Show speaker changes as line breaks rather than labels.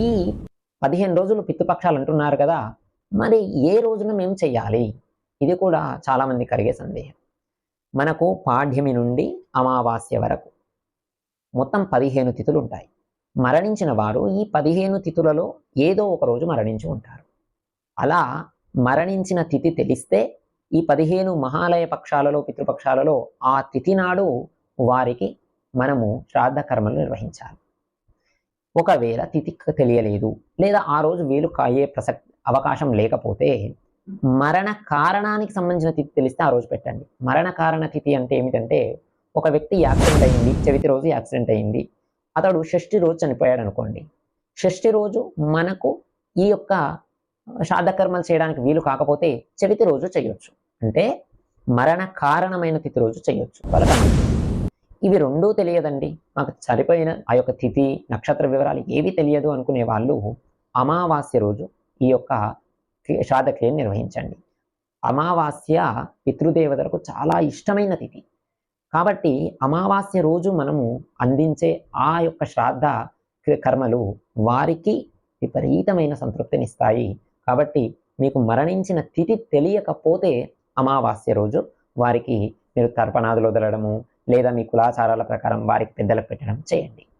ఈ పదిహేను రోజులు పితృపక్షాలు అంటున్నారు కదా మరి ఏ రోజున మేము చెయ్యాలి? ఇది కూడా చాలామంది కలిగే సందేహం. మనకు పాఠ్యమి నుండి అమావాస్య వరకు మొత్తం పదిహేను తిథులు ఉంటాయి. మరణించిన వారు ఈ పదిహేను తిథులలో ఏదో ఒక రోజు మరణించి ఉంటారు. అలా మరణించిన తిథి తెలిస్తే ఈ పదిహేను మహాలయ పక్షాలలో పితృపక్షాలలో ఆ తిథి నాడు వారికి మనము శ్రాద్ధ కర్మలు నిర్వహించాలి. ఒకవేళ తిథి తెలియలేదు లేదా ఆ రోజు వీలు కాయే ప్రసక్తి అవకాశం లేకపోతే మరణ కారణానికి సంబంధించిన తిథి తెలిస్తే ఆ రోజు పెట్టండి. మరణ కారణ తిథి అంటే ఏమిటంటే ఒక వ్యక్తి యాక్సిడెంట్ అయింది చవితి రోజు యాక్సిడెంట్ అయింది. అతడు షష్ఠి రోజు చనిపోయాడు అనుకోండి. షష్ఠి రోజు మనకు ఈ యొక్క శ్రాద్ధకర్మలు చేయడానికి వీలు కాకపోతే చవితి రోజు చేయొచ్చు. అంటే మరణ కారణమైన తిథి రోజు చేయొచ్చు. వాళ్ళకి ఇవి రెండూ తెలియదండి. మాకు సరిపోయిన ఆ యొక్క తిథి నక్షత్ర వివరాలు ఏవి తెలియదు అనుకునే వాళ్ళు అమావాస్య రోజు ఈ యొక్క శ్రాద్ధక్రియను నిర్వహించండి. అమావాస్య పితృదేవతలకు చాలా ఇష్టమైన తిథి. కాబట్టి అమావాస్య రోజు మనము అందించే ఆ యొక్క శ్రాద్ధ కర్మలు వారికి విపరీతమైన సంతృప్తినిస్తాయి. కాబట్టి మీకు మరణించిన తిథి తెలియకపోతే అమావాస్య రోజు వారికి మీరు తర్పణాదులు వదలడము లేదా మీ కులాచారాల ప్రకారం వారికి పెద్దలకు పెట్టడం చేయండి.